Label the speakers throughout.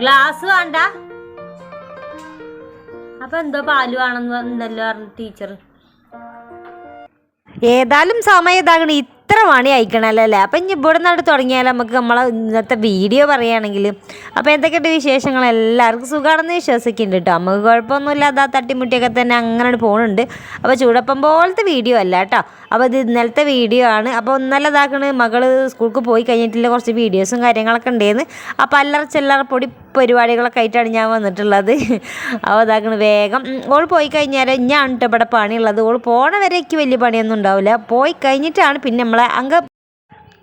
Speaker 1: Glass വേണ്ട. അപ്പൊ എന്തോ പാൽ വേണമെന്ന് എന്തല്ലോ പറഞ്ഞു ടീച്ചർ ഏതായാലും സമയം ഇതാകണം. ഇത്ര മണി അയക്കണല്ലോ അല്ലേ? അപ്പം ഇനി ഇവിടെ നിന്നിട്ട് തുടങ്ങിയാൽ നമുക്ക് നമ്മളെ ഇന്നത്തെ വീഡിയോ പറയുകയാണെങ്കിൽ. അപ്പോൾ എന്തൊക്കെയുണ്ട് വിശേഷങ്ങൾ? എല്ലാവർക്കും സുഖമാണെന്ന് വിശ്വസിക്കുന്നുണ്ട് കേട്ടോ. നമുക്ക് കുഴപ്പമൊന്നുമില്ല. അതാ തട്ടിമുട്ടിയൊക്കെ തന്നെ അങ്ങനെ പോകുന്നുണ്ട് അപ്പോൾ ചൂടപ്പം പോലത്തെ വീഡിയോ അല്ല കേട്ടോ. അപ്പോൾ ഇത് ഇന്നലത്തെ വീഡിയോ ആണ്. അപ്പോൾ ഇന്നലെ ഇതാക്കണ് മകൾ സ്കൂൾക്ക് പോയി കഴിഞ്ഞിട്ടില്ല. കുറച്ച് വീഡിയോസും കാര്യങ്ങളൊക്കെ ഉണ്ടായിരുന്നു അപ്പോൾ അല്ലറ ചില്ലറ പൊടി പരിപാടികളൊക്കെ ആയിട്ടാണ് ഞാൻ വന്നിട്ടുള്ളത്. അപ്പോൾ ഇതാക്കണ് വേഗം ഓൾ പോയി കഴിഞ്ഞാൽ ഞാൻ ഇവിടെ പണിയുള്ളത്. ഓൾ പോണവരേക്ക് വലിയ പണിയൊന്നും ഉണ്ടാവില്ല. പോയി കഴിഞ്ഞിട്ടാണ് പിന്നെ നമ്മളെ അങ്ക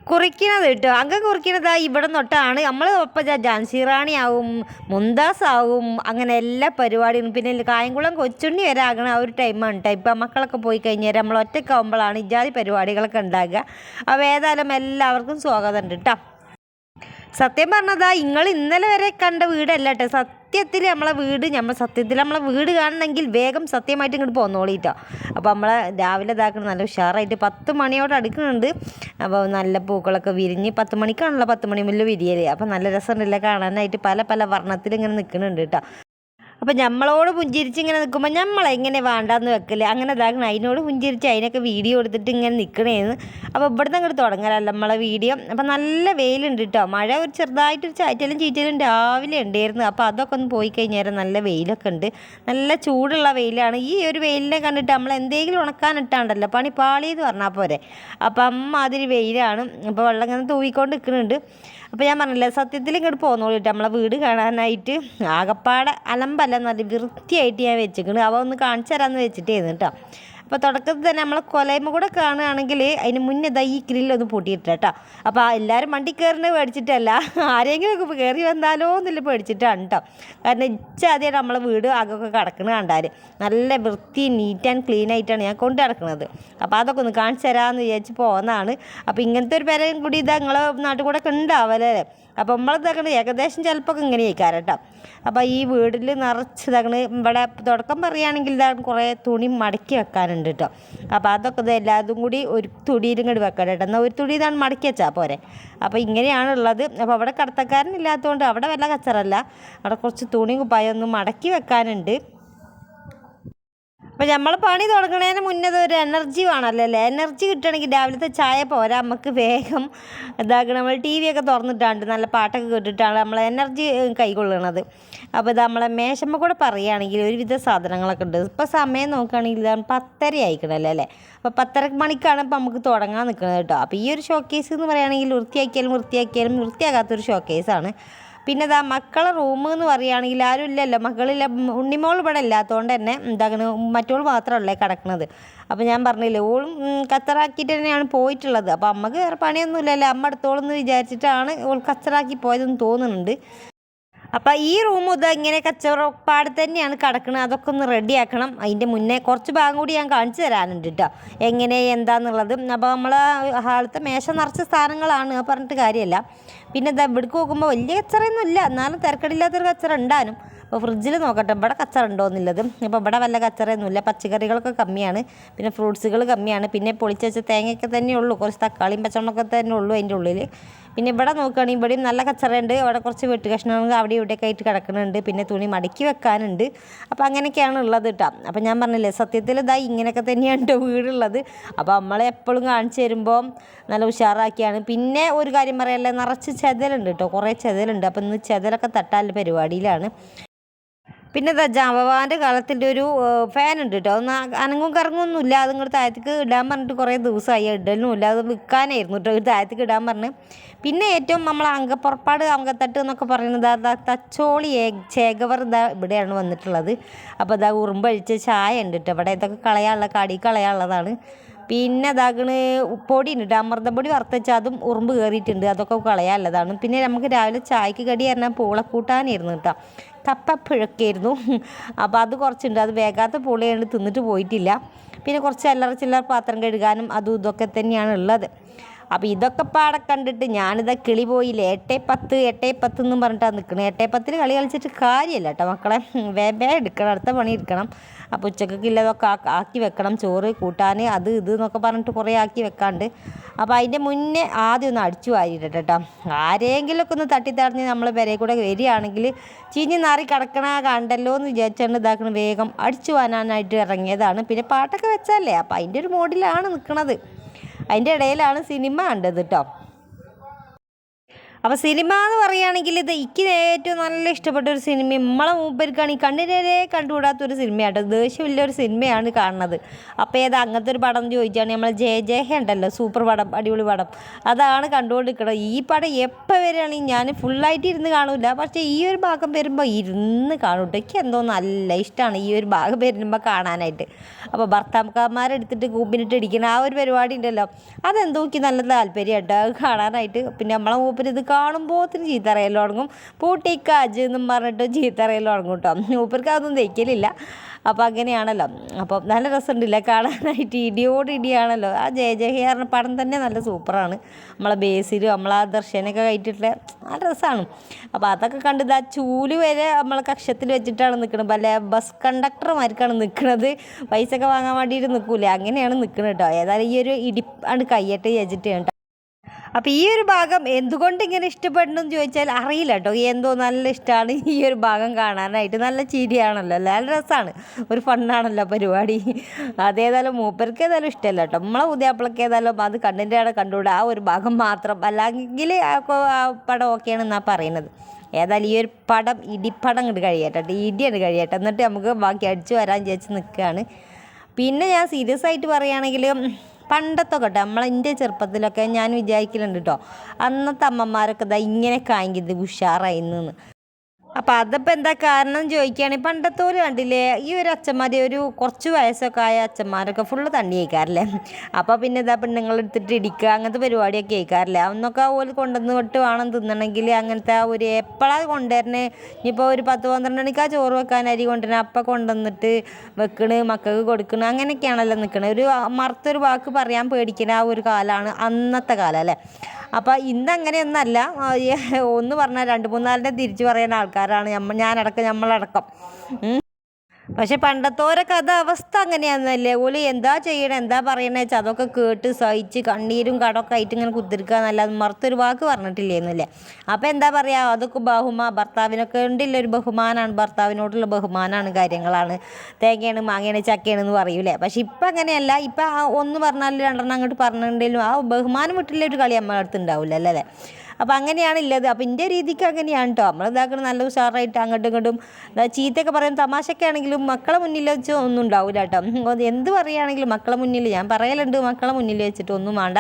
Speaker 1: കുറിക്കണത് കേട്ടോ. അങ്ങ് കുറിക്കണത് ഇവിടെ തൊട്ടാണ്. നമ്മൾ ഒപ്പം ജാൻസി റാണി ആവും മുന്താസ് ആവും അങ്ങനെ എല്ലാ പരിപാടിയും. പിന്നെ കായംകുളം കൊച്ചുണ്ണി വരെ ആകണ ആ ഒരു ടൈമാണ് കേട്ടോ ഇപ്പം മക്കളൊക്കെ പോയി കഴിഞ്ഞാൽ നമ്മൾ ഒറ്റയ്ക്കാവുമ്പോഴാണ് ഇജാതി പരിപാടികളൊക്കെ ഉണ്ടാകുക അപ്പോൾ ഏതായാലും എല്ലാവർക്കും സ്വാഗതം ഉണ്ട് കേട്ടോ സത്യം പറഞ്ഞതാ നിങ്ങൾ ഇന്നലെ വരെ കണ്ട വീടല്ല കേട്ടോ സത്യത്തിൽ നമ്മളെ വീട് നമ്മൾ സത്യത്തിൽ നമ്മളെ വീട് കാണണമെങ്കിൽ വേഗം സത്യമായിട്ട് ഇങ്ങോട്ട് പോന്നോളിട്ടോ അപ്പോൾ നമ്മളെ രാവിലെ ഇതാക്കണം നല്ല ഉഷാറായിട്ട് പത്ത് മണിയോട് അടുക്കുന്നുണ്ട്. അപ്പോൾ നല്ല പൂക്കളൊക്കെ വിരിഞ്ഞ് പത്ത് മണിക്കാണല്ലോ പത്ത് മണി മുല്ല വിരിയൽ. അപ്പോൾ നല്ല രസമുണ്ടല്ലേ കാണാനായിട്ട് പല പല വർണത്തിൽ ഇങ്ങനെ നിൽക്കുന്നുണ്ട് കേട്ടോ അപ്പം നമ്മളോട് പുഞ്ചിരിച്ച് ഇങ്ങനെ നിൽക്കുമ്പോൾ നമ്മളെങ്ങനെ വേണ്ടാന്ന് വെക്കൽ? അങ്ങനെ ഇതാക്കണം അതിനോട് പുഞ്ചിരിച്ച് അതിനൊക്കെ വീഡിയോ എടുത്തിട്ട് ഇങ്ങനെ നിൽക്കണേന്ന് അപ്പോൾ ഇവിടുന്ന് അങ്ങോട്ട് തുടങ്ങലല്ല നമ്മളെ വീഡിയോ. അപ്പം നല്ല വെയിലുണ്ട് കേട്ടോ മഴ ഒരു ചെറുതായിട്ടൊരു ചാറ്റലും ചീറ്റലും രാവിലെ ഉണ്ടായിരുന്നു. അപ്പോൾ അതൊക്കെ ഒന്ന് പോയി കഴിഞ്ഞാൽ നല്ല വെയിലൊക്കെ ഉണ്ട്. നല്ല ചൂടുള്ള വെയിലാണ്. ഈ ഒരു വെയിലിനെ കണ്ടിട്ട് നമ്മൾ എന്തെങ്കിലും ഉണക്കാനിട്ടാണ്ടല്ലോ പണി പാളി എന്ന് പറഞ്ഞാൽ പോരെ. അപ്പം അമ്മ അതിരി വെയിലാണ്. അപ്പോൾ വെള്ളം ഇങ്ങനെ തൂവിക്കൊണ്ട് നിൽക്കുന്നുണ്ട് അപ്പോൾ ഞാൻ പറഞ്ഞില്ലേ സത്യത്തിൽ ഇങ്ങോട്ട് പോന്നോളൂ കേട്ടോ നമ്മളെ വീട് കാണാനായിട്ട് ആകപ്പാടെ അലമ്പല്ല നല്ല വൃത്തിയായിട്ട് ഞാൻ വെച്ചിരിക്കുന്നത് അവ ഒന്ന് കാണിച്ചു തരാമെന്ന് വെച്ചിട്ടായിരുന്നു കേട്ടോ. അപ്പോൾ തുടക്കത്തിൽ തന്നെ നമ്മളെ കൊലയമ്മ കൂടെ കാണുകയാണെങ്കിൽ അതിന് മുന്നേ ദാ ഈ ഗ്രില്ലൊന്ന് പൂട്ടിയിട്ടില്ല കേട്ടോ. അപ്പോൾ എല്ലാവരും വണ്ടി കയറുന്നത് പേടിച്ചിട്ടല്ല. ആരെങ്കിലും ഒക്കെ കയറി വന്നാലോ എന്നില്ല പേടിച്ചിട്ടാണ് കേട്ടോ. കാരണം ഇച്ച ആദ്യമായിട്ട് നമ്മളെ വീട് ആകൊക്കെ കിടക്കുന്നത് കണ്ടാൽ നല്ല വൃത്തി നീറ്റ് ആൻഡ് ക്ലീൻ ആയിട്ടാണ് ഞാൻ കൊണ്ടു കിടക്കുന്നത് അപ്പോൾ അതൊക്കെ ഒന്ന് കാണിച്ചു തരാമെന്ന് വിചാരിച്ച് പോകുന്നതാണ് അപ്പോൾ ഇങ്ങനത്തെ ഒരു പേരും കൂടി ഇതാ നിങ്ങളെ നാട്ടിൽ കൂടെ ഒക്കെ ഉണ്ടാവല്ലേ അപ്പോൾ നമ്മൾ തകണ് ഏകദേശം ചിലപ്പോൾ ഇങ്ങനെ കേട്ടോ അപ്പോൾ ഈ വീട്ടിൽ നിറച്ച് ഇതാക്കണ ഇവിടെ തുടക്കം പറയുകയാണെങ്കിൽ ഇതാണ് കുറേ തുണി മടക്കി വെക്കാനുണ്ട് കേട്ടോ അപ്പോൾ അതൊക്കെ ഇത് എല്ലാതും കൂടി ഒരു തുടിയിലും ഇങ്ങോട്ട് വെക്കണം കേട്ടോ എന്നാൽ ഒരു തുടി ഇതാണ് മടക്കി വെച്ചാൽ പോരെ. അപ്പോൾ ഇങ്ങനെയാണുള്ളത്. അപ്പോൾ അവിടെ കടത്തക്കാരൻ ഇല്ലാത്തതുകൊണ്ട് അവിടെ വല്ല കച്ചറല്ല. അവിടെ കുറച്ച് തുണി കുപ്പായൊന്നും മടക്കി വെക്കാനുണ്ട്. അപ്പോൾ നമ്മൾ പണി തുടങ്ങുന്നതിന് മുന്നേ ഒരു എനർജി വേണമല്ലോ അല്ലേ? എനർജി കിട്ടണമെങ്കിൽ രാവിലത്തെ ചായ പോരാ. നമുക്ക് വേഗം ഇതാക്കണം. നമ്മൾ ടി ഒക്കെ തുറന്നിട്ടാണ്ട് നല്ല പാട്ടൊക്കെ കേട്ടിട്ടാണ് നമ്മൾ എനർജി കൈകൊള്ളണത് അപ്പോൾ ഇത് നമ്മളെ മേശമ്മ കൂടെ പറയുകയാണെങ്കിൽ ഒരുവിധ സാധനങ്ങളൊക്കെ ഉണ്ട്. ഇപ്പോൾ സമയം നോക്കുകയാണെങ്കിൽ പത്തര ആയിക്കണല്ലോ അല്ലേ? അപ്പോൾ പത്തര മണിക്കാണ് ഇപ്പോൾ നമുക്ക് തുടങ്ങാൻ നിൽക്കുന്നത് കേട്ടോ. അപ്പോൾ ഈ ഒരു ഷോക്കേസ് എന്ന് പറയുകയാണെങ്കിൽ വൃത്തിയാക്കിയാലും വൃത്തിയാക്കിയാലും വൃത്തിയാകാത്തൊരു ഷോക്കേസാണ് പിന്നെ ഇതാ മക്കളെ റൂം എന്ന് പറയുകയാണെങ്കിൽ ആരും ഇല്ലല്ലോ. മക്കളില്ല ഉണ്ണിമോൾ ഇവിടെ ഇല്ലാത്തതുകൊണ്ട് തന്നെ എന്താകണ് മറ്റോൾ മാത്രമല്ലേ കിടക്കുന്നത്. അപ്പോൾ ഞാൻ പറഞ്ഞില്ല ഓളും കച്ചറാക്കിയിട്ട് തന്നെയാണ് പോയിട്ടുള്ളത്. അപ്പോൾ അമ്മയ്ക്ക് വേറെ പണിയൊന്നും ഇല്ലല്ലോ. അമ്മ എടുത്തോളെന്ന് വിചാരിച്ചിട്ടാണ് ഓൾ കച്ചറാക്കി പോയതെന്ന് തോന്നുന്നുണ്ട്. അപ്പം ഈ റൂം ഇതാ ഇങ്ങനെ കച്ചവടപ്പാട് തന്നെയാണ് കിടക്കുന്നത് അതൊക്കെ ഒന്ന് റെഡിയാക്കണം. അതിന്റെ മുന്നേ കുറച്ച് ഭാഗം കൂടി ഞാൻ കാണിച്ചു തരാനുണ്ട് കേട്ടോ എങ്ങനെ എന്താന്നുള്ളത്. അപ്പോൾ നമ്മൾ ഹാളത്തെ മേശ നിറച്ച സ്ഥാനങ്ങളാണ് പറഞ്ഞിട്ട് കാര്യമല്ല പിന്നെ ഇതാ ഇവിടേക്ക് നോക്കുമ്പോൾ വലിയ കച്ചറയൊന്നും ഇല്ല. എന്നാലും തിരക്കടില്ലാത്തൊരു കച്ചറ ഉണ്ടാനും അപ്പോൾ ഫ്രിഡ്ജിൽ നോക്കട്ടെ ഇവിടെ കച്ചറ ഉണ്ടോയെന്നുള്ളത് അപ്പോൾ ഇവിടെ വല്ല കച്ചറയൊന്നുമില്ല. പച്ചക്കറികളൊക്കെ കമ്മിയാണ്. പിന്നെ ഫ്രൂട്ട്സുകൾ കമ്മിയാണ്. പിന്നെ പൊളിച്ച് വെച്ച തേങ്ങയൊക്കെ തന്നെ ഉള്ളൂ കുറച്ച് തക്കാളിയും പച്ചമുളകൊക്കെ തന്നെ ഉള്ളൂ അതിന്റെ ഉള്ളിൽ പിന്നെ ഇവിടെ നോക്കുകയാണെങ്കിൽ ഇവിടെയും നല്ല കച്ചറയുണ്ട്. അവിടെ കുറച്ച് വെട്ട് കഷ്ണങ്ങൾ അവിടെ ഇവിടെയൊക്കെ ആയിട്ട് കിടക്കുന്നുണ്ട്. പിന്നെ തുണി മടക്കി വെക്കാനുണ്ട്. അപ്പോൾ അങ്ങനെയൊക്കെയാണ് ഉള്ളത് കേട്ടോ അപ്പോൾ ഞാൻ പറഞ്ഞില്ലേ സത്യത്തിൽ ഇതാ ഇങ്ങനെയൊക്കെ തന്നെയാണ് കേട്ടോ വീടുള്ളത്. അപ്പോൾ നമ്മളെ എപ്പോഴും കാണിച്ചു തരുമ്പോൾ നല്ല ഉഷാറാക്കിയാണ്. പിന്നെ ഒരു കാര്യം പറയാല്ലേ നിറച്ച് ചെതലുണ്ട് കേട്ടോ കുറേ ചെതലുണ്ട്. അപ്പോൾ ഇന്ന് ചെതലൊക്കെ തട്ടാൽ പരിപാടിയിലാണ്. പിന്നെ ഇതാ ജാമ്പവാന്റെ കാലത്തിന്റെ ഒരു ഫാൻ ഉണ്ട് കേട്ടോ ഒന്ന് അനങ്ങും കറങ്ങൊന്നും ഇല്ല. അത് ഇങ്ങോട്ട് താഴത്തേക്ക് ഇടാൻ പറഞ്ഞിട്ട് കുറേ ദിവസമായി ഇടലും ഇല്ല. അത് വിൽക്കാനായിരുന്നു കേട്ടോ താഴത്തേക്ക് ഇടാൻ പറഞ്ഞ്. പിന്നെ ഏറ്റവും നമ്മൾ അങ്കപ്പുറപ്പാട് അങ്കത്തട്ട് എന്നൊക്കെ പറയുന്നത് അതാ തച്ചോളി ചേകവർ ഇതാ ഇവിടെയാണ് വന്നിട്ടുള്ളത്. അപ്പോൾ ഇതാ ഉറുമ്പഴിച്ച ചായ ഉണ്ട് കേട്ടോ ഇവിടെ ഇതൊക്കെ കളയാനുള്ള കടി കളയാനുള്ളതാണ്. പിന്നെ അതാകണ് പൊടി ഉണ്ട് അമൃതപ്പൊടി വറുത്തച്ച അതും ഉറുമ്പ് കയറിയിട്ടുണ്ട്. അതൊക്കെ കളയാനുള്ളതാണ്. പിന്നെ നമുക്ക് രാവിലെ ചായക്ക് കടി പറഞ്ഞാൽ പൂളക്കൂട്ടാനായിരുന്നു കേട്ടോ കപ്പപ്പുഴക്കായിരുന്നു. അപ്പോൾ അത് കുറച്ചുണ്ട്. അത് വേഗാത്ത പുളിയാണ് തിന്നിട്ട് പോയിട്ടില്ല. പിന്നെ കുറച്ച് അല്ലറ ചില്ലറ പാത്രം കഴുകാനും അതും ഇതൊക്കെ തന്നെയാണ് ഉള്ളത്. അപ്പോൾ ഇതൊക്കെ പാടെ കണ്ടിട്ട് ഞാനിതാ കിളി പോയില്ലേ എട്ടേ പത്ത് എട്ടേ പത്ത് എന്നും പറഞ്ഞിട്ടാണ് നിൽക്കുന്നത് എട്ടേ പത്തിന് കളി കളിച്ചിട്ട് കാര്യമില്ല കേട്ടോ മക്കളെ. വേബേ എടുക്കണം അടുത്ത പണി എടുക്കണം. അപ്പോൾ ഉച്ചക്കൊക്കെ ഇല്ലതൊക്കെ ആക്കി വെക്കണം ചോറ് കൂട്ടാൻ അത് ഇത് എന്നൊക്കെ പറഞ്ഞിട്ട് കുറേ ആക്കി വെക്കാണ്ട്. അപ്പോൾ അതിന്റെ മുന്നേ ആദ്യം ഒന്ന് അടിച്ചു വാരിയിട്ടെ കേട്ടോ ആരെങ്കിലുമൊക്കെ ഒന്ന് തട്ടിത്തടഞ്ഞ് നമ്മൾ വരെ കൂടെ വരികയാണെങ്കിൽ ചീഞ്ഞ് നാറി കിടക്കണ കണ്ടല്ലോ എന്ന് വിചാരിച്ചുകൊണ്ട് ഇതാക്കണ. വേഗം അടിച്ചു വാനാനായിട്ട് ഇറങ്ങിയതാണ്. പിന്നെ പാട്ടൊക്കെ വെച്ചാലേ അപ്പോൾ അതിന്റെ ഒരു മോഡിലാണ് നിൽക്കണത് അതിന്റെ ഇടയിലാണ് സിനിമ കണ്ടത് കേട്ടോ അപ്പോൾ സിനിമ എന്ന് പറയുകയാണെങ്കിൽ ഇത് എനിക്ക് ഏറ്റവും നല്ല ഇഷ്ടപ്പെട്ട ഒരു സിനിമ നമ്മളെ മൂപ്പർക്കാണെങ്കിൽ കണ്ടുകൂടാത്ത ഒരു സിനിമയാട്ടോ. ദേഷ്യമില്ല ഒരു സിനിമയാണ് കാണുന്നത്. അപ്പോൾ ഏത് അങ്ങനത്തെ ഒരു പടം ചോദിച്ചാണ് നമ്മൾ ജയ ജയഹ ഉണ്ടല്ലോ സൂപ്പർ പടം അടിപൊളി പടം. അതാണ് കണ്ടുകൊണ്ടിരിക്കണം ഈ പടം എപ്പോൾ വരികയാണെങ്കിൽ ഞാൻ ഫുള്ളായിട്ട് ഇരുന്ന് കാണില്ല പക്ഷേ ഈ ഒരു ഭാഗം വരുമ്പോൾ ഇരുന്ന് കാണും എനിക്ക് എന്തോ നല്ല ഇഷ്ടമാണ് ഈ ഒരു ഭാഗം വരുമ്പോൾ കാണാനായിട്ട്. അപ്പോൾ ഭർത്താക്കന്മാരെടുത്തിട്ട് കൂമ്പിനിട്ട് ഇടിക്കുന്ന ആ ഒരു പരിപാടി ഉണ്ടല്ലോ. അതെന്തോക്കി നല്ല താല്പര്യം കേട്ടോ കാണാനായിട്ട്. പിന്നെ നമ്മളെ മൂപ്പര് ഇത് കാണുമ്പോഴത്തിന് ചീത്ത അറിയൽ തുടങ്ങും. പൂട്ടിക്കാജ് എന്നും പറഞ്ഞിട്ട് ചീത്ത അറിയൽ തുടങ്ങും കേട്ടോ മൂപ്പർക്ക് അതൊന്നും തയ്ക്കലില്ല അപ്പോൾ അങ്ങനെയാണല്ലോ. അപ്പോൾ നല്ല രസമുണ്ടല്ലേ കാണാനായിട്ട്. ഇടിയോട് ഇടിയാണല്ലോ. ആ ജയ ജയഹിയാറിന്റെ പടം തന്നെ നല്ല സൂപ്പറാണ്. നമ്മളെ ബേസിലും നമ്മളെ ദർശനമൊക്കെ കഴിച്ചിട്ടുള്ള നല്ല രസമാണ്. അപ്പോൾ അതൊക്കെ കണ്ടത് ആ ചൂൽ വരെ നമ്മളെ കക്ഷത്തിൽ വെച്ചിട്ടാണ് നിൽക്കുന്നത് പല ബസ് കണ്ടക്ടർമാർക്കാണ് നിൽക്കുന്നത് പൈസ ഒക്കെ വാങ്ങാൻ വേണ്ടിയിട്ട് നിൽക്കൂലേ അങ്ങനെയാണ് നിൽക്കുന്നത് കേട്ടോ ഏതായാലും ഈ ഒരു ഇടിപ്പാണ് കയ്യട്ട് ചേച്ചിട്ട് കേട്ടോ അപ്പോൾ ഈ ഒരു ഭാഗം എന്തുകൊണ്ട് ഇങ്ങനെ ഇഷ്ടപ്പെടണം എന്ന് ചോദിച്ചാൽ അറിയില്ല കേട്ടോ. എന്തോ നല്ല ഇഷ്ടമാണ് ഈ ഒരു ഭാഗം കാണാനായിട്ട്. നല്ല ചിരിയാണല്ലോ. നല്ല രസമാണ്. ഒരു ഫണ്ണാണല്ലോ പരിപാടി. അതേതായാലും മൂപ്പർക്ക് ഏതായാലും ഇഷ്ടമല്ല കേട്ടോ. നമ്മളെ ഉദയാപ്പിളക്ക് ഏതായാലും അത് കണ്ണിന്റെ അവിടെ കണ്ടുകൂടെ. ആ ഒരു ഭാഗം മാത്രം. അല്ലെങ്കിൽ ആ പടം ഓക്കെയാണെന്നാണ് പറയുന്നത്. ഏതായാലും ഈ ഒരു പടം ഇടിപ്പടം ഇങ്ങോട്ട് കഴിയട്ടെ ഇടിയാണ് കഴിയട്ടെ. എന്നിട്ട് നമുക്ക് ബാക്കി അടിച്ചു വരാൻ ചേച്ചി നിൽക്കുകയാണ്. പിന്നെ ഞാൻ സീരിയസ് ആയിട്ട് പറയുകയാണെങ്കിൽ പണ്ടത്തെ കേട്ടോ നമ്മളെ എന്റെ ചെറുപ്പത്തിലൊക്കെ ഞാൻ വിചാരിക്കലുണ്ട് കേട്ടോ അന്നത്തെ അമ്മമാരൊക്കെ ഇതാ ഇങ്ങനെ ഉഷാറായി നിന്ന് അപ്പോൾ അതിപ്പോൾ എന്താ കാരണം ചോദിക്കുകയാണെങ്കിൽ പണ്ടത്തോൽ കണ്ടില്ലേ ഈ ഒരു അച്ഛന്മാർ ഒരു കുറച്ച് വയസ്സൊക്കെ ആയ അച്ഛന്മാരൊക്കെ ഫുള്ള് തണ്ണി കഴിക്കാറില്ലേ? അപ്പോൾ പിന്നെ ഇതാ പെണ്ണുങ്ങൾ എടുത്തിട്ട് ഇടിക്കുക അങ്ങനത്തെ പരിപാടിയൊക്കെ കഴിക്കാറില്ലേ? അന്നൊക്കെ ഓൽ കൊണ്ടുവന്ന് വിട്ട് വേണം തിന്നണമെങ്കിൽ അങ്ങനത്തെ ഒരു എപ്പോഴാണ് കൊണ്ടുവരണേ? ഇനിയിപ്പോൾ ഒരു പത്ത് പന്ത്രണ്ട് മണിക്ക് ചോറ് വെക്കാൻ അരി കൊണ്ടുവരണം അപ്പം കൊണ്ടുവന്നിട്ട് വെക്കണ് മക്കൾക്ക് കൊടുക്കണ് അങ്ങനെയൊക്കെയാണല്ലോ നിൽക്കണത് ഒരു മറുത്തൊരു വാക്ക് പറയാൻ പേടിക്കുന്ന ആ ഒരു കാലമാണ് അന്നത്തെ കാലം അല്ലേ? അപ്പോൾ ഇന്ന് അങ്ങനെയൊന്നല്ല ഒന്ന് പറഞ്ഞാൽ രണ്ട് മൂന്നാലിന്റെ തിരിച്ച് പറയുന്ന ആൾക്കാരാണ് ഞമ്മ ഞാനടക്കം നമ്മളടക്കം. പക്ഷെ പണ്ടത്തോരെ കഥ അവസ്ഥ അങ്ങനെയാണെന്നല്ലേ ഓൽ എന്താ ചെയ്യണേ എന്താ പറയണേ വെച്ചാൽ അതൊക്കെ കേട്ട് സഹിച്ച് കണ്ണീരും കടമൊക്കെ ആയിട്ട് ഇങ്ങനെ കുത്തിരിക്കുക എന്നല്ലാതെ മറുത്തൊരു വാക്ക് പറഞ്ഞിട്ടില്ലേന്നല്ലേ? അപ്പോൾ എന്താ പറയുക അതൊക്കെ ബഹുമാ ഭർത്താവിനൊക്കെ ഉണ്ടില്ല ഒരു ബഹുമാനമാണ് ഭർത്താവിനോടുള്ള ബഹുമാനമാണ് കാര്യങ്ങളാണ്. തേങ്ങയാണ് മാങ്ങയാണ് ചക്കയാണ് എന്ന് പറയൂലേ പക്ഷെ ഇപ്പം അങ്ങനെയല്ല. ഇപ്പം ഒന്ന് പറഞ്ഞാൽ രണ്ടെണ്ണം അങ്ങോട്ട് പറഞ്ഞിട്ടുണ്ടെങ്കിലും ആ ബഹുമാനം വിട്ടില്ല ഒരു കളി അമ്മ അടുത്തുണ്ടാവില്ല അല്ലേ? അപ്പോൾ അങ്ങനെയാണ് ഉള്ളത് അപ്പോൾ എന്റെ രീതിക്ക് അങ്ങനെയാണ് കേട്ടോ നമ്മൾ ഇതാക്കണം നല്ല ഉഷാറായിട്ട് അങ്ങോട്ടും ഇങ്ങോട്ടും ചീത്തയൊക്കെ പറയുന്ന തമാശയൊക്കെ ആണെങ്കിലും മക്കളെ മുന്നിൽ വെച്ച് ഒന്നും ഉണ്ടാവില്ല കേട്ടോ എന്ത് പറയുകയാണെങ്കിലും മക്കളെ മുന്നിൽ ഞാൻ പറയലുണ്ട് മക്കളെ മുന്നിൽ വെച്ചിട്ട് ഒന്നും വേണ്ട.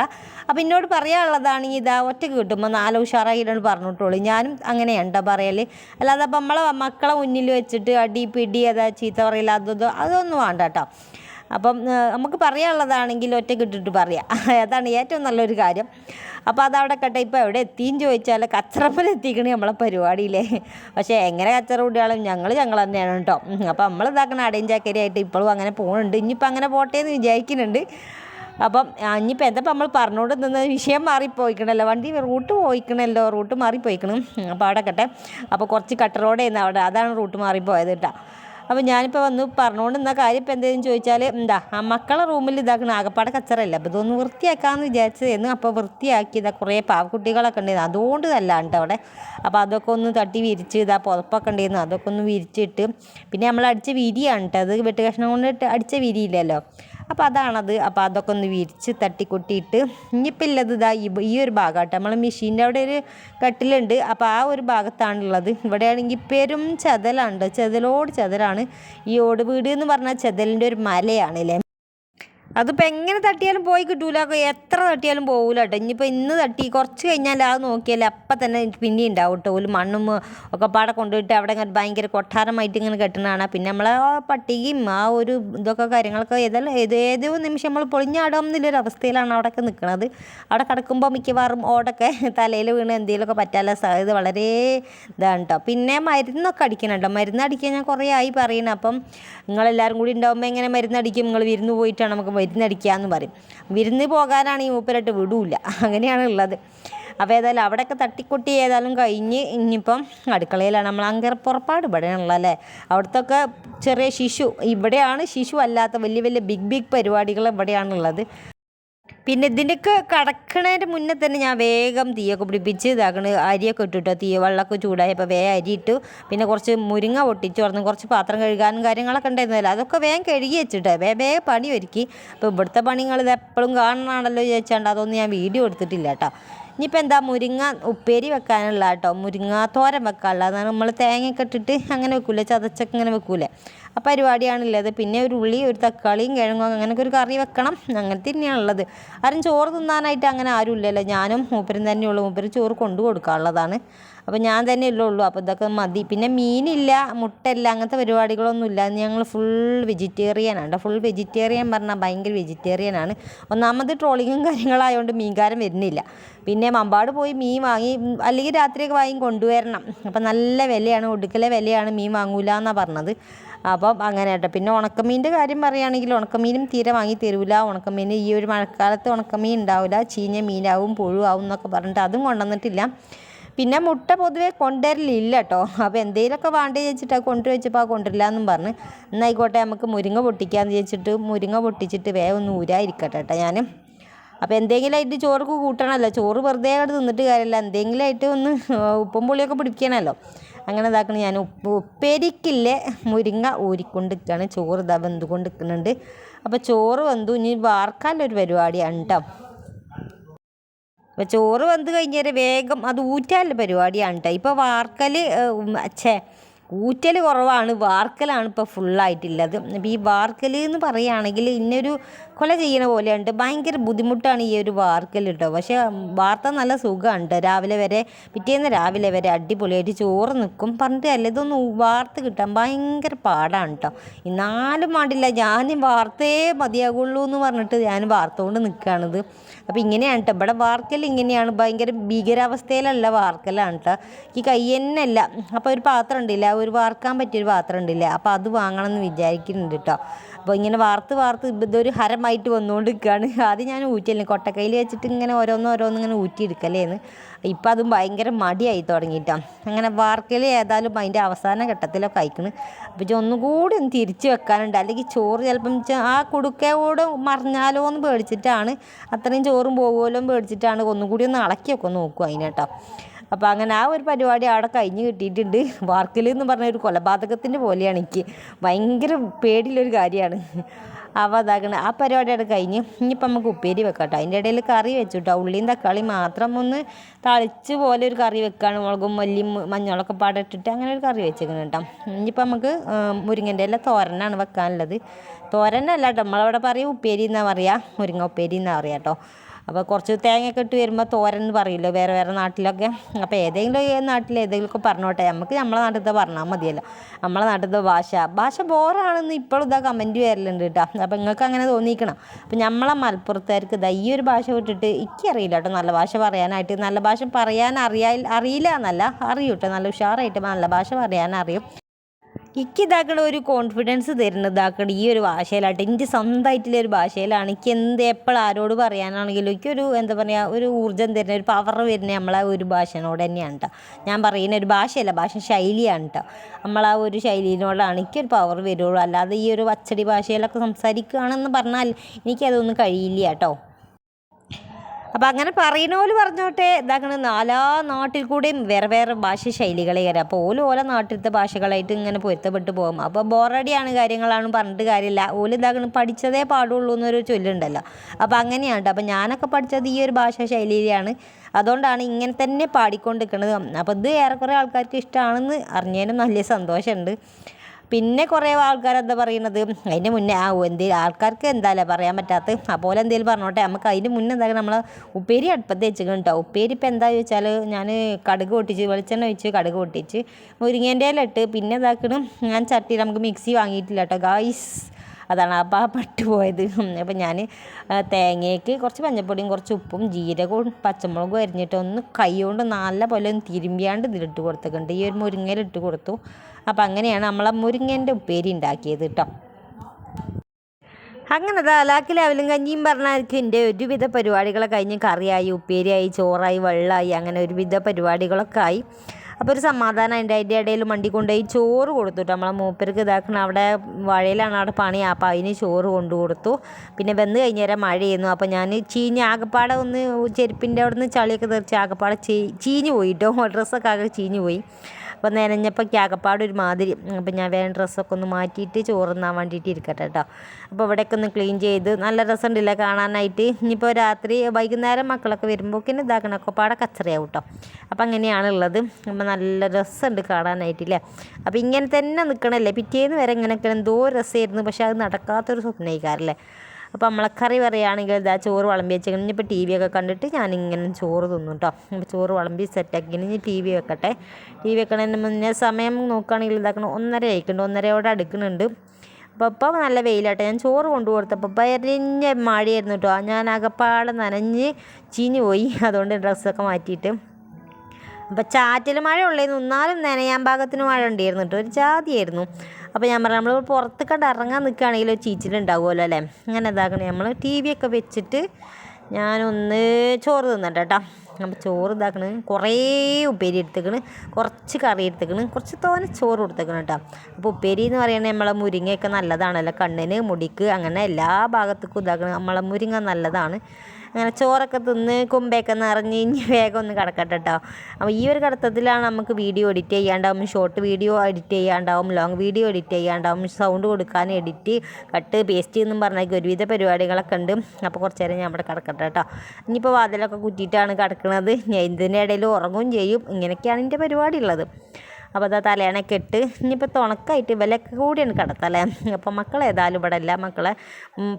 Speaker 1: അപ്പോൾ എന്നോട് പറയാനുള്ളതാണെങ്കിൽ ഇതാ ഒറ്റയ്ക്ക് കിട്ടുമ്പോൾ നാല് ഉഷാറായിട്ടാണ് പറഞ്ഞിട്ടുള്ളൂ. ഞാനും അങ്ങനെയാണ് കേട്ടോ പറയൽ അല്ലാതെ അപ്പം നമ്മളെ മക്കളെ മുന്നിൽ വെച്ചിട്ട് അടി പിടി അതാ ചീത്ത പറയില്ല അതോ അതൊന്നും വേണ്ട കേട്ടോ അപ്പം നമുക്ക് പറയാനുള്ളതാണെങ്കിൽ ഒറ്റയ്ക്ക് ഇട്ടിട്ട് പറയാം. അതാണ് ഏറ്റവും നല്ലൊരു കാര്യം. അപ്പോൾ അതവിടെ കട്ടെ ഇപ്പോൾ എവിടെ എത്തിയും ചോദിച്ചാൽ കച്ചറമ്മൽ എത്തിക്കണേ നമ്മളെ പരിപാടിയില്ലേ പക്ഷേ എങ്ങനെ കച്ചറ കൂടിയാലും ഞങ്ങൾ ഞങ്ങൾ തന്നെയാണ് കേട്ടോ. അപ്പോൾ നമ്മൾ ഇതാക്കണ അടയും ചാക്കരിയായിട്ട് ഇപ്പോഴും അങ്ങനെ പോകുന്നുണ്ട് ഇനിയിപ്പോൾ അങ്ങനെ പോട്ടെ എന്ന് വിചാരിക്കുന്നുണ്ട്. അപ്പം ഇനിയിപ്പോൾ എന്താ നമ്മൾ പറഞ്ഞുകൊണ്ട് നിന്ന് വിഷയം മാറിപ്പോയിക്കണല്ലോ. വണ്ടി റൂട്ട് പോയിക്കണല്ലോ റൂട്ട് മാറിപ്പോയിക്കണം. അപ്പോൾ അവിടെ കട്ടെ. അപ്പോൾ കുറച്ച് കട്ടറോടെ അവിടെ അതാണ് റൂട്ട് മാറിപ്പോയത് കേട്ടോ. അപ്പോൾ ഞാനിപ്പോൾ വന്ന് പറഞ്ഞുകൊണ്ട് നിന്ന കാര്യം ഇപ്പോൾ എന്തെങ്കിലും ചോദിച്ചാൽ എന്താ ആ മക്കളെ റൂമിൽ ഇതാക്കണ ആകപ്പാടെ കച്ചറല്ല അപ്പോൾ ഇതൊന്ന് വൃത്തിയാക്കാമെന്ന് വിചാരിച്ചതായിരുന്നു. അപ്പോൾ വൃത്തിയാക്കി ഇതാ കുറേ പാവക്കുട്ടികളൊക്കെ ഉണ്ടായിരുന്നു അതുകൊണ്ട് അല്ലാണ്ട് അവിടെ. അപ്പോൾ അതൊക്കെ ഒന്ന് തട്ടി വിരിച്ച് ഇതാ പുതപ്പൊക്കെ ഉണ്ടായിരുന്നു അതൊക്കെ ഒന്ന് വിരിച്ചിട്ട് പിന്നെ നമ്മൾ അടിച്ച വിരിയാണ് കേട്ടോ അത് വെട്ടുകഷ്ണം കൊണ്ട് അടിച്ച വിരിയില്ലല്ലോ. അപ്പോൾ അതാണത്. അപ്പോൾ അതൊക്കെ ഒന്ന് വിരിച്ച് തട്ടിക്കൊട്ടിയിട്ട് ഇനിയിപ്പോൾ ഉള്ളത് ഇതാ ഈ ഒരു ഭാഗമാട്ടോ നമ്മൾ മെഷീന്റെ അവിടെ ഒരു കട്ടിലുണ്ട്. അപ്പോൾ ആ ഒരു ഭാഗത്താണുള്ളത്. ഇവിടെ ആണെങ്കിൽ പെരും ചതലാണ് ചെതലോട് ചെതലാണ്. ഈ ഓട് വീട് എന്ന് പറഞ്ഞാൽ ചെതലിന്റെ ഒരു മലയാണ് അല്ലേ അതിപ്പോൾ എങ്ങനെ തട്ടിയാലും പോയി കിട്ടൂല. എത്ര തട്ടിയാലും പോകില്ല കേട്ടോ ഇനിയിപ്പോൾ ഇന്ന് തട്ടി കുറച്ച് കഴിഞ്ഞാൽ അത് നോക്കിയാൽ അപ്പം തന്നെ പിന്നെ ഉണ്ടാവും കേട്ടോ ഒരു മണ്ണും ഒക്കെ പാടെ കൊണ്ടുപോയിട്ട് അവിടെ ഭയങ്കര കൊട്ടാരമായിട്ട് ഇങ്ങനെ കെട്ടുന്നതാണ്. പിന്നെ നമ്മളെ ആ പട്ടികയും ആ ഒരു ഇതൊക്കെ കാര്യങ്ങളൊക്കെ ഏതെല്ലാം ഏത് ഏതോ നിമിഷം നമ്മൾ പൊളിഞ്ഞാടാം എന്നുള്ളൊരു അവസ്ഥയിലാണ് അവിടെയൊക്കെ നിൽക്കുന്നത് അവിടെ കിടക്കുമ്പോൾ മിക്കവാറും ഓടൊക്കെ തലയിൽ വീണ് എന്തെങ്കിലുമൊക്കെ പറ്റാനുള്ള സാധ്യത വളരെ ഇതാണ് കേട്ടോ പിന്നെ മരുന്നൊക്കെ അടിക്കണം മരുന്ന് അടിക്കാൻ ഞാൻ കുറേ ആയി പറയുന്നത് അപ്പം നിങ്ങളെല്ലാവരും കൂടി ഉണ്ടാകുമ്പോൾ എങ്ങനെ മരുന്ന് അടിക്കും നിങ്ങൾ വിരുന്ന് പോയിട്ടാണ് നമുക്ക് മരുന്നടിക്കുക എന്ന് പറയും. വിരുന്ന് പോകാനാണ് ഈ മൂപ്പരായിട്ട് വിടൂല. അങ്ങനെയാണ് ഉള്ളത് അപ്പോൾ ഏതായാലും അവിടെയൊക്കെ തട്ടിക്കൊട്ടി ഏതായാലും കഴിഞ്ഞ് ഇനിയിപ്പം അടുക്കളയിലാണ് നമ്മൾ അങ്ങനെ പുറപ്പാട് ഇവിടെയാണല്ലോ അല്ലേ? അവിടുത്തെ ചെറിയ ശിശു ഇവിടെയാണ് ശിശു അല്ലാത്ത വലിയ വലിയ ബിഗ് ബിഗ് പരിപാടികൾ ഇവിടെയാണുള്ളത്. പിന്നെ ഇതിന്റെയൊക്കെ കടക്കണതിന്റെ മുന്നേ തന്നെ ഞാൻ വേഗം തീയൊക്കെ പിടിപ്പിച്ച് ഇതാക്കണ്. അരിയൊക്കെ ഇട്ടിട്ടോ തീ വെള്ളമൊക്കെ ചൂടായപ്പോൾ വേഗം അരി ഇട്ടു. പിന്നെ കുറച്ച് മുരിങ്ങ പൊട്ടിച്ചു. പറഞ്ഞു കുറച്ച് പാത്രം കഴുകാനും കാര്യങ്ങളൊക്കെ ഉണ്ടായിരുന്നല്ലോ. അതൊക്കെ വേഗം കഴുകി വെച്ചിട്ട്. വേഗം വേഗം പണി ഒരുക്കി. അപ്പോൾ ഇവിടുത്തെ പണികൾ ഇത് എപ്പോഴും കാണണമാണല്ലോ ചോദിച്ചാണ്ട് അതൊന്നും ഞാൻ വീഡിയോ എടുത്തിട്ടില്ല കേട്ടോ. ഇനിയിപ്പോൾ എന്താ മുരിങ്ങ ഉപ്പേരി വെക്കാനുള്ള കേട്ടോ. മുരിങ്ങ തോരൻ വെക്കാനുള്ള നമ്മൾ തേങ്ങയൊക്കെ ഇട്ടിട്ട് അങ്ങനെ വെക്കൂലേ? ചതച്ചൊക്കെ ഇങ്ങനെ വെക്കൂലേ? ആ പരിപാടിയാണുള്ളത് പിന്നെ ഒരു ഉള്ളി ഒരു തക്കാളിയും കിഴങ്ങും അങ്ങനെയൊക്കെ ഒരു കറി വെക്കണം. അങ്ങനത്തെ തന്നെയാണുള്ളത് ആരും ചോറ് തിന്നാനായിട്ട് അങ്ങനെ ആരും ഇല്ലല്ലോ ഞാനും മൂപ്പരും തന്നെയുള്ളൂ മൂപ്പര് ചോറ് കൊണ്ടു കൊടുക്കാനുള്ളതാണ്. അപ്പോൾ ഞാൻ തന്നെ ഉള്ളൂ. അപ്പോൾ ഇതൊക്കെ മതി. പിന്നെ മീനില്ല മുട്ടയില്ല അങ്ങനത്തെ പരിപാടികളൊന്നും ഇല്ല. ഞങ്ങൾ ഫുൾ വെജിറ്റേറിയൻ ആണ്. ഫുൾ വെജിറ്റേറിയൻ പറഞ്ഞാൽ ഭയങ്കര വെജിറ്റേറിയൻ ആണ്. ഒന്നാമത് ട്രോളിങ്ങും കാര്യങ്ങളായതുകൊണ്ട് മീൻകാരൻ വരുന്നില്ല. പിന്നെ മമ്പാട് പോയി മീൻ വാങ്ങി അല്ലെങ്കിൽ രാത്രിയൊക്കെ വാങ്ങി കൊണ്ടുവരണം. അപ്പം നല്ല വിലയാണ് ഒടുക്കലെ വിലയാണ് മീൻ വാങ്ങൂല എന്നാണ് പറഞ്ഞത്. അപ്പം അങ്ങനെ കേട്ടോ. പിന്നെ ഉണക്കമീന്റെ കാര്യം പറയുകയാണെങ്കിൽ ഉണക്കമീനും തീരെ വാങ്ങി തരൂല. ഉണക്കമീൻ ഈ ഒരു മഴക്കാലത്ത് ഉണക്കമീൻ ഉണ്ടാവില്ല. ചീഞ്ഞ മീനാവും പുഴുവാവും എന്നൊക്കെ പറഞ്ഞിട്ട് അതും കൊണ്ടുവന്നിട്ടില്ല. പിന്നെ മുട്ട പൊതുവേ കൊണ്ടുവരലില്ല കേട്ടോ. അപ്പോൾ എന്തെങ്കിലുമൊക്കെ വേണ്ടേ ചോദിച്ചിട്ട് കൊണ്ടുവച്ചപ്പോൾ ആ കൊണ്ടുവരില്ല എന്നും പറഞ്ഞ് എന്നായിക്കോട്ടെ നമുക്ക് മുരിങ്ങ പൊട്ടിക്കാന്ന് ചോദിച്ചിട്ട് മുരിങ്ങ പൊട്ടിച്ചിട്ട് വേഗം ഒന്ന് ഊരായിരിക്കട്ടെ കേട്ടോ ഞാൻ. അപ്പോൾ എന്തെങ്കിലും ആയിട്ട് ചോർക്ക് കൂട്ടണമല്ലോ. ചോറ് വെറുതെ അവിടെ തിന്നിട്ട് കാര്യമില്ല. എന്തെങ്കിലും ആയിട്ട് ഒന്ന് ഉപ്പും പുളിയൊക്കെ പിടിക്കണമല്ലോ. അങ്ങനെ ഇതാക്കണം ഞാൻ ഉപ്പ് ഉപ്പേരിക്കില്ലേ? മുരിങ്ങ ഊരിക്കൊണ്ടിരിക്കുകയാണ്. ചോറ് ഇതാ വെന്തുകൊണ്ട് നിൽക്കുന്നുണ്ട് അപ്പോൾ ചോറ് വെന്തു. ഇനി വാർക്കാനൊരു പരിപാടിയാണ് കേട്ടോ അപ്പോൾ ചോറ് വെന്ത് കഴിഞ്ഞാൽ വേഗം അത് ഊറ്റാനുള്ള പരിപാടിയാണ് കേട്ടോ ഇപ്പോൾ വാർക്കൽ ഛേ ഊറ്റൽ കുറവാണ്. വാർക്കലാണ് ഇപ്പോൾ ഫുള്ളായിട്ടുള്ളത് അപ്പോൾ ഈ വാർക്കൽ എന്ന് പറയുകയാണെങ്കിൽ ഇന്നൊരു കൊല ചെയ്യണ പോലെയുണ്ട്. ഭയങ്കര ബുദ്ധിമുട്ടാണ് ഈ ഒരു വാർക്കൽ കേട്ടോ പക്ഷേ വാർത്ത നല്ല സുഖമുണ്ട്. രാവിലെ വരെ പിറ്റേന്ന് രാവിലെ വരെ അടിപൊളിയായിട്ട് ചോറ് നിൽക്കും പറഞ്ഞിട്ട് അല്ല ഇതൊന്ന് വാർത്ത കിട്ടാൻ ഭയങ്കര പാടാണ് കേട്ടോ എന്നാലും പാടില്ല ഞാൻ വാർത്തേ മതിയാകുള്ളൂ എന്ന് പറഞ്ഞിട്ട് ഞാൻ വാർത്ത കൊണ്ട് നിൽക്കുകയാണിത് അപ്പോൾ ഇങ്ങനെയാണ് കേട്ടോ ഇവിടെ വാർക്കൽ ഇങ്ങനെയാണ്. ഭയങ്കര ഭീകരാവസ്ഥയിലല്ല വാർക്കലാണ് കേട്ടോ ഈ കൈ തന്നെ അല്ല. അപ്പോൾ ഒരു പാത്രം ഉണ്ടില്ല? ഒരു വാർക്കാൻ പറ്റിയൊരു പാത്രം ഉണ്ടില്ല? അപ്പോൾ അത് വാങ്ങണം എന്ന് വിചാരിക്കുന്നുണ്ട് കേട്ടോ അപ്പോൾ ഇങ്ങനെ വാർത്ത് വാർത്ത് ഇതൊരു ഹരമായിട്ട് വന്നുകൊണ്ട് നിൽക്കുകയാണ് ആദ്യം ഞാൻ ഊറ്റിയല്ലേ. കൊട്ടക്കയിൽ വെച്ചിട്ട് ഇങ്ങനെ ഓരോന്ന് ഓരോന്ന് ഇങ്ങനെ ഊറ്റിയെടുക്കലേന്ന്. ഇപ്പം അതും ഭയങ്കര മടിയായി തുടങ്ങിയിട്ടാണ് അങ്ങനെ വാർക്കൽ ഏതായാലും അതിന്റെ അവസാന ഘട്ടത്തിലൊക്കെ അയക്കണ് അപ്പോൾ ഒന്നും കൂടി ഒന്ന് തിരിച്ച് വെക്കാനുണ്ട്. അല്ലെങ്കിൽ ചോറ് ചിലപ്പം ആ കുടുക്കയോട് മറിഞ്ഞാലോ എന്ന് പേടിച്ചിട്ടാണ്. അത്രയും ചോറും പോകുമല്ലോ പേടിച്ചിട്ടാണ്. ഒന്നും കൂടി ഒന്ന് അളക്കിയൊക്കെ നോക്കും അതിനേട്ടോ. അപ്പോൾ അങ്ങനെ ആ ഒരു പരിപാടി അവിടെ കഴിഞ്ഞ് കിട്ടിയിട്ടുണ്ട്. വാർക്കൽ എന്ന് പറഞ്ഞ ഒരു കൊലപാതകത്തിന്റെ പോലെയാണ് എനിക്ക്. ഭയങ്കര പേടിയുള്ളൊരു കാര്യമാണ്. അപ്പോൾ അതാകണം ആ പരിപാടി അവിടെ കഴിഞ്ഞ് ഇനിയിപ്പോൾ നമുക്ക് ഉപ്പേരി വെക്കാം കേട്ടോ അതിന്റെ ഇടയിൽ കറി വെച്ചു കേട്ടോ ഉള്ളിയും തക്കാളി മാത്രം ഒന്ന് തളിച്ച് പോലെ ഒരു കറി വെക്കുകയാണ് മുളകും മല്ലിയും മഞ്ഞളൊക്കെ പാടിട്ടിട്ട് അങ്ങനെ ഒരു കറി വെച്ചേക്കണം കേട്ടോ. ഇനിയിപ്പോൾ നമുക്ക് മുരിങ്ങന്റെ എല്ലാം തോരനാണ് വെക്കാനുള്ളത്. തോരനല്ല കേട്ടോ. നമ്മളവിടെ പറയും ഉപ്പേരി എന്നാണ് പറയുക മുരിങ്ങ ഉപ്പേരി എന്നാണ് പറയുക കേട്ടോ. അപ്പോൾ കുറച്ച് തേങ്ങയൊക്കെ ഇട്ട് വരുമ്പോൾ തോരൻ എന്ന് പറയുമല്ലോ വേറെ വേറെ നാട്ടിലൊക്കെ? അപ്പോൾ ഏതെങ്കിലും നാട്ടിൽ ഏതെങ്കിലുമൊക്കെ പറഞ്ഞോട്ടെ. നമുക്ക് നമ്മളെ നാട്ടിലത്തെ പറഞ്ഞാൽ മതിയല്ലോ. നമ്മളെ നാട്ടിലത്തെ ഭാഷ. ഭാഷ ബോറാണെന്ന് ഇപ്പോഴും ഇതാ കമന്റ് വരലുണ്ട് കേട്ടോ. അപ്പോൾ നിങ്ങൾക്ക് അങ്ങനെ തോന്നിക്കണം അപ്പോൾ നമ്മളെ മലപ്പുറത്തുകാർക്ക് ഇതാ ഈ ഒരു ഭാഷ വിട്ടിട്ട് എനിക്കറിയില്ല കേട്ടോ നല്ല ഭാഷ പറയാനായിട്ട്. നല്ല ഭാഷ പറയാൻ അറിയാ അറിയില്ല എന്നല്ല അറിയൂട്ടോ. നല്ല ഉഷാറായിട്ട് നല്ല ഭാഷ പറയാൻ അറിയും എനിക്ക് ഇതാക്കണ ഒരു കോൺഫിഡൻസ് തരുന്നത് ഇതാക്കണ ഈ ഒരു ഭാഷയിലാട്ടോ. എനിക്ക് സ്വന്തമായിട്ടുള്ള ഒരു ഭാഷയിലാണ്. എനിക്ക് എന്ത് എപ്പോഴും ആരോട് പറയാനാണെങ്കിലും എനിക്കൊരു എന്താ പറയുക ഒരു ഊർജം തരുന്ന ഒരു പവർ വരുന്ന നമ്മളെ ഒരു ഭാഷനോട് തന്നെയാണ് കേട്ടോ ഞാൻ പറയുന്ന ഒരു ഭാഷയല്ല ഭാഷ ശൈലിയാണ് കേട്ടോ നമ്മളാ ഒരു ശൈലിനോടാണ് എനിക്കൊരു പവർ വരുള്ളൂ. അല്ലാതെ ഈ ഒരു അച്ചടി ഭാഷയിലൊക്കെ സംസാരിക്കുകയാണെന്ന് പറഞ്ഞാൽ എനിക്കതൊന്നും കഴിയില്ല കേട്ടോ അപ്പം അങ്ങനെ പറയുന്ന പോലെ പറഞ്ഞോട്ടെ ഇതാക്കണ നാലാ നാട്ടിൽ കൂടെയും വേറെ വേറെ ഭാഷ ശൈലികളെ കയറി അപ്പോൾ ഓൽ ഓല നാട്ടിലത്തെ ഭാഷകളായിട്ട് ഇങ്ങനെ പൊരുത്തപ്പെട്ട് പോകും. അപ്പോൾ ബോറടിയാണ് കാര്യങ്ങളാണ് പറഞ്ഞിട്ട് കാര്യമില്ല. ഓൽ ഇതാക്കണ പഠിച്ചതേ പാടുള്ളൂ എന്നൊരു ചൊല്ലുണ്ടല്ലോ. അപ്പോൾ അങ്ങനെയാണ്. അപ്പോൾ ഞാനൊക്കെ പഠിച്ചത് ഈ ഒരു ഭാഷാ ശൈലിയിലാണ്. അതുകൊണ്ടാണ് ഇങ്ങനെ തന്നെ പാടിക്കൊണ്ടിരിക്കുന്നത് അപ്പോൾ ഇത് ഏറെക്കുറെ ആൾക്കാർക്ക് ഇഷ്ടമാണെന്ന് അറിഞ്ഞതിനും നല്ല സന്തോഷമുണ്ട്. പിന്നെ കുറേ ആൾക്കാർ എന്താ പറയുന്നത് അതിന്റെ മുന്നേ ആ എന്തേലും ആൾക്കാർക്ക് എന്തായാലും പറയാൻ പറ്റാത്ത അപ്പോൾ എന്തെങ്കിലും പറഞ്ഞോട്ടെ. നമുക്ക് അതിന്റെ മുന്നേ എന്താ നമ്മൾ ഉപ്പേരി അടുപ്പത്ത് വെച്ചിരിക്കണം കേട്ടോ ഉപ്പേരി ഇപ്പം എന്താ ചോദിച്ചാൽ ഞാൻ കടുക് പൊട്ടിച്ച് വെളിച്ചെണ്ണ ഒഴിച്ച് കടുക് പൊട്ടിച്ച് മുരിങ്ങേന്റെ ഇട്ട് പിന്നെ ഇതാക്കണം ഞാൻ ചട്ടി നമുക്ക് മിക്സി വാങ്ങിയിട്ടില്ല കേട്ടോ ഗായ്സ് അതാണ് അപ്പം ആ പട്ടുപോയത് അപ്പം ഞാൻ തേങ്ങയ്ക്ക് കുറച്ച് പഞ്ഞപ്പൊടിയും കുറച്ച് ഉപ്പും ജീരകവും പച്ചമുളകും അരിഞ്ഞിട്ട് ഒന്ന് കൈ കൊണ്ട് നല്ല പോലെ ഒന്ന് തിരുമ്പിയാണ്ട് ഇതിലിട്ട് കൊടുത്തേക്കുണ്ട് ഈ ഒരു മുരിങ്ങയിലിട്ട് കൊടുത്തു. അപ്പം അങ്ങനെയാണ് നമ്മളെ മുരിങ്ങേന്റെ ഉപ്പേരി ഉണ്ടാക്കിയത് കേട്ടോ. അങ്ങനെ ദാലാക്കിൽ അവലും കഞ്ഞിയും പറഞ്ഞായിരിക്കും എന്റെ ഒരുവിധ പരിപാടികളെ കഴിഞ്ഞ് കറിയായി ഉപ്പേരിയായി ചോറായി വെള്ളമായി അങ്ങനെ ഒരുവിധ പരിപാടികളൊക്കെ ആയി. അപ്പോൾ ഒരു സമാധാനം അതിന്റെ അതിന്റെ ഇടയിൽ മണ്ടി കൊണ്ടുപോയി ചോറ് കൊടുത്തു കേട്ടോ. നമ്മളെ മൂപ്പർക്ക് ഇതാക്കണം അവിടെ വഴയിലാണ് അവിടെ പണി. അപ്പോൾ അതിന് ചോറ് കൊണ്ടു കൊടുത്തു പിന്നെ വന്ന് കഴിഞ്ഞേരം മഴയായിരുന്നു അപ്പോൾ ഞാൻ ചീഞ്ഞ് ആകപ്പാടെ ഒന്ന് ചെരുപ്പിന്റെ അവിടെ നിന്ന് ചളിയൊക്കെ തെറിച്ച് ആകപ്പാടെ ചീ ചീഞ്ഞ് പോയി കേട്ടോ. ഡ്രസ്സൊക്കെ ആകെ ചീഞ്ഞ് പോയി. അപ്പോൾ നനഞ്ഞപ്പോൾ ആകപ്പാട് ഒരു മാതിരി അപ്പോൾ ഞാൻ വേഗം ഡ്രസ്സൊക്കെ ഒന്ന് മാറ്റിയിട്ട് ചോറുന്നാൻ വേണ്ടിയിട്ട് ഇരിക്കട്ടെ കേട്ടോ. അപ്പോൾ ഇവിടെയൊക്കെ ഒന്ന് ക്ലീൻ ചെയ്ത് നല്ല രസമുണ്ടല്ലേ കാണാനായിട്ട്. ഇനിയിപ്പോൾ രാത്രി വൈകുന്നേരം മക്കളൊക്കെ വരുമ്പോഴേക്കിന് ഇതാക്കണം ഒക്കെ പാടെ കച്ചറയാവും കേട്ടോ. അപ്പോൾ അങ്ങനെയാണുള്ളത്. അപ്പോൾ നല്ല രസമുണ്ട് കാണാനായിട്ടില്ലേ. അപ്പോൾ ഇങ്ങനെ തന്നെ നിൽക്കണമല്ലേ പിറ്റേന്ന് വരെ ഇങ്ങനെയൊക്കെ എന്തോ രസമായിരുന്നു. പക്ഷേ അത് നടക്കാത്തൊരു സ്വപ്നയിക്കാരല്ലേ അപ്പോൾ നമ്മളക്കറി പറയുകയാണെങ്കിൽ ഇതാ ചോറ് വിളമ്പി വെച്ചേക്കണം. ഇനിയിപ്പോൾ ടി വി ഒക്കെ കണ്ടിട്ട് ഞാനിങ്ങനെ ചോറ് തിന്നു കേട്ടോ അപ്പോൾ ചോറ് വിളമ്പി സെറ്റാക്കി ഇനി ടി വി വെക്കട്ടെ. ടി വി വെക്കണതിന് മുന്നേ സമയം നോക്കുകയാണെങ്കിൽ ഇതാക്കണം ഒന്നര ആയിക്കുണ്ട് ഒന്നരയോടെ അടുക്കുന്നുണ്ട്. അപ്പോൾ ഇപ്പോൾ നല്ല വെയിലാട്ടെ. ഞാൻ ചോറ് കൊണ്ടു കൊടുത്തപ്പോൾ പരിഞ്ഞ മഴയായിരുന്നു കേട്ടോ ഞാൻ അകപ്പാടെ നനഞ്ഞ് ചീഞ്ഞു പോയി. അതുകൊണ്ട് ഡ്രസ്സൊക്കെ മാറ്റിയിട്ട്. അപ്പോൾ ചാറ്റൽ മഴ ഉള്ളേന്ന്. ഒന്നാലും നനയാൻ പാകത്തിന് മഴ ഉണ്ടായിരുന്നു കേട്ടോ ഒരു ജാതിയായിരുന്നു. അപ്പോൾ ഞാൻ പറഞ്ഞു നമ്മൾ പുറത്ത് കണ്ട് ഇറങ്ങാൻ നിൽക്കുകയാണെങ്കിൽ ഒരു ചീച്ചിലുണ്ടാവുമല്ലോ അല്ലേ? അങ്ങനെ ഇതാക്കണേ. നമ്മൾ ടി വി ഒക്കെ വെച്ചിട്ട് ഞാനൊന്ന് ചോറ് തിന്നട്ടെ കേട്ടോ അപ്പോൾ ചോറ് ഇതാക്കണ്. കുറേ ഉപ്പേരി എടുത്തേക്കണ്. കുറച്ച് കറി എടുത്തേക്കണ്. കുറച്ച് തോന ചോറ് കൊടുത്തേക്കണ് കേട്ടോ അപ്പോൾ ഉപ്പേരി എന്ന് പറയുന്നത് നമ്മളെ മുരിങ്ങയൊക്കെ നല്ലതാണല്ലോ. കണ്ണിന് മുടിക്ക് അങ്ങനെ എല്ലാ ഭാഗത്തേക്കും ഇതാക്കണം. നമ്മളെ മുരിങ്ങ നല്ലതാണ്. അങ്ങനെ ചോറൊക്കെ തിന്ന് കുമ്പയൊക്കെ നിറഞ്ഞ് ഇനി വേഗം ഒന്ന് കിടക്കട്ടെ കേട്ടോ അപ്പോൾ ഈ ഒരു കിടത്തത്തിലാണ് നമുക്ക് വീഡിയോ എഡിറ്റ് ചെയ്യാണ്ടാവും ഷോർട്ട് വീഡിയോ എഡിറ്റ് ചെയ്യാണ്ടാവും ലോങ് വീഡിയോ എഡിറ്റ് ചെയ്യാണ്ടാവും സൗണ്ട് കൊടുക്കാൻ എഡിറ്റ് കട്ട് പേസ്റ്റ് എന്നും പറഞ്ഞാൽ ഒരുവിധ പരിപാടികളൊക്കെ ഉണ്ട്. അപ്പോൾ കുറച്ച് നേരം ഞാൻ ഇവിടെ കിടക്കട്ടെ കേട്ടോ ഇനിയിപ്പോൾ വാതിലൊക്കെ കുറ്റിയിട്ടാണ് കിടക്കുന്നത് ഞാൻ ഇതിന്റെ ഇടയിൽ ഉറങ്ങും ചെയ്യും. ഇങ്ങനെയൊക്കെയാണ് എന്റെ പരിപാടി ഉള്ളത്. അപ്പോൾ അതാ തലയണയൊക്കെ ഇട്ട്. ഇനിയിപ്പോൾ തുണക്കായിട്ട് ഇവലൊക്കെ കൂടിയാണ് കിടത്തല്ലേ അപ്പോൾ മക്കൾ ഏതായാലും ഇവിടെ അല്ല മക്കളെ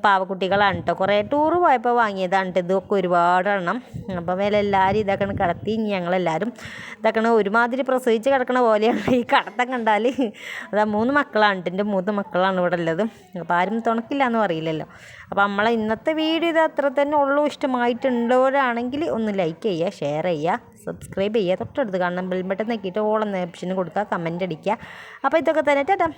Speaker 1: പാവക്കുട്ടികളാണ് കേട്ടോ കുറേ ടൂറ് പോയപ്പോൾ വാങ്ങിയതാണ് കേട്ടോ ഇതൊക്കെ ഒരുപാടെണ്ണം. അപ്പോൾ വില എല്ലാവരും ഇതൊക്കെ കിടത്തി. ഞങ്ങളെല്ലാവരും ഇതൊക്കെ ഒരുമാതിരി പ്രസവിച്ച് കിടക്കണ പോലെയാണ് ഈ കടത്തം കണ്ടാൽ അതാ മൂന്ന് മക്കളാണ്. എന്റെ മൂന്ന് മക്കളാണ് ഇവിടെ ഉള്ളത്. അപ്പോൾ ആരും തുണക്കില്ല എന്ന് പറയില്ലല്ലോ. അപ്പോൾ നമ്മളെ ഇന്നത്തെ വീഡിയോ ഇത് അത്ര തന്നെ ഉള്ളൂ. ഇഷ്ടമായിട്ടുള്ളവരാണെങ്കിൽ ഒന്ന് ലൈക്ക് ചെയ്യുക ഷെയർ ചെയ്യുക സബ്സ്ക്രൈബ് ചെയ്യുക. തൊട്ടടുത്ത് കാണുന്ന ബെൽ ബട്ടൺ ഓൾ ഓളം ഓപ്ഷന് കൊടുക്കുക കമന്റ് അടിക്കുക. അപ്പോൾ ഇതൊക്കെ തന്നെ. ടാറ്റാ.